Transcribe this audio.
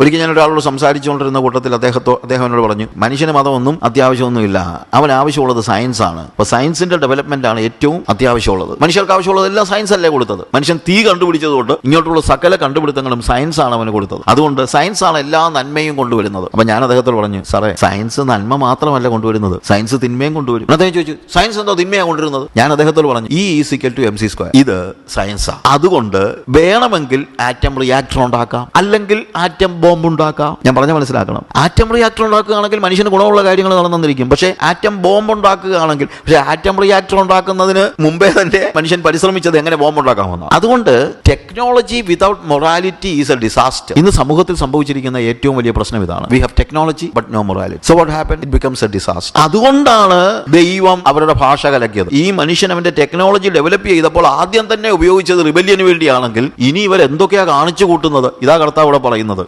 ഒരിക്കൽ ഞാൻ ഒരാളോട് സംസാരിച്ചുകൊണ്ടിരുന്ന കൂട്ടത്തിൽ അദ്ദേഹത്തോ അദ്ദേഹം എന്നോട് പറഞ്ഞു മനുഷ്യന് മതമൊന്നും അത്യാവശ്യമൊന്നുമില്ല. അവൻ ആവശ്യമുള്ളത് സയൻസ് ആണ്. അപ്പൊ സയൻസിന്റെ ഡെവലപ്മെന്റ് ആണ് ഏറ്റവും അത്യാവശ്യമുള്ളത്. മനുഷ്യർക്ക് ആവശ്യമുള്ളത് എല്ലാം സയൻസ് അല്ലേ കൊടുത്തത്? മനുഷ്യൻ തീ കണ്ടുപിടിച്ചതുകൊണ്ട് ഇങ്ങോട്ടുള്ള സകല കണ്ടുപിടുത്തങ്ങളും സയൻസ് ആണ് അവന് കൊടുത്തത്. അതുകൊണ്ട് സയൻസ് ആണ് എല്ലാ നന്മയും കൊണ്ടുവരുന്നത്. അപ്പൊ ഞാൻ അദ്ദേഹത്തോട് പറഞ്ഞു സാറേ സയൻസ് നന്മ മാത്രമല്ല കൊണ്ടുവരുന്നത്. സയൻസ് തിന്മയും കൊണ്ടുവരും. അദ്ദേഹം ചോദിച്ചു സയൻസ് എന്തോ തിന്മയാണ് കൊണ്ടുവരുന്നത്? ഞാൻ അദ്ദേഹത്തോട് പറഞ്ഞു E is equal to M C square ഇത് സയൻസാണ് അതുകൊണ്ട് വേണമെങ്കിൽ ആറ്റം റിയാക്ടർ ഉണ്ടാക്കാം. അല്ലെങ്കിൽ ആറ്റം ബോംബ് ഉണ്ടാക്കാം ഞാൻ പറഞ്ഞ മനസ്സിലാക്കണം. ആറ്റം റിയാക്ടർ ഉണ്ടാക്കുകയാണെങ്കിൽ മനുഷ്യന് ഗുണമുള്ള കാര്യങ്ങൾ നടന്നിരിക്കും പക്ഷേ ആറ്റം ബോംബ് ഉണ്ടാക്കുകയാണെങ്കിൽ പക്ഷേ ആറ്റം റിയാക്ടർ ഉണ്ടാക്കുന്നതിന് മുമ്പേ തന്നെ മനുഷ്യൻ പരിശ്രമിച്ചത് എങ്ങനെ ബോംബ് ഉണ്ടാക്കാമെന്ന് അതുകൊണ്ട് technology without morality is a disaster ഇന്ന് സമൂഹത്തിൽ സംഭവിച്ചിരിക്കുന്ന ഏറ്റവും വലിയ പ്രശ്നം ഇതാണ്. We have technology but no morality so what happen it becomes a disaster അതുകൊണ്ടാണ് ദൈവം അവരുടെ ഭാഷ കലക്കിയത്. ഈ മനുഷ്യൻ അവന്റെ ടെക്നോളജി ഡെവലപ്പ് ചെയ്തപ്പോൾ ആദ്യം തന്നെ ഉപയോഗിച്ചത് റിബല്യന് വേണ്ടിയാണെങ്കിൽ ഇനി ഇവർ എന്തൊക്കെയാ കാണിച്ചു കൂട്ടുന്നത്? ഇതാ കർത്താവ് ഇവിടെ പറയുന്നത്.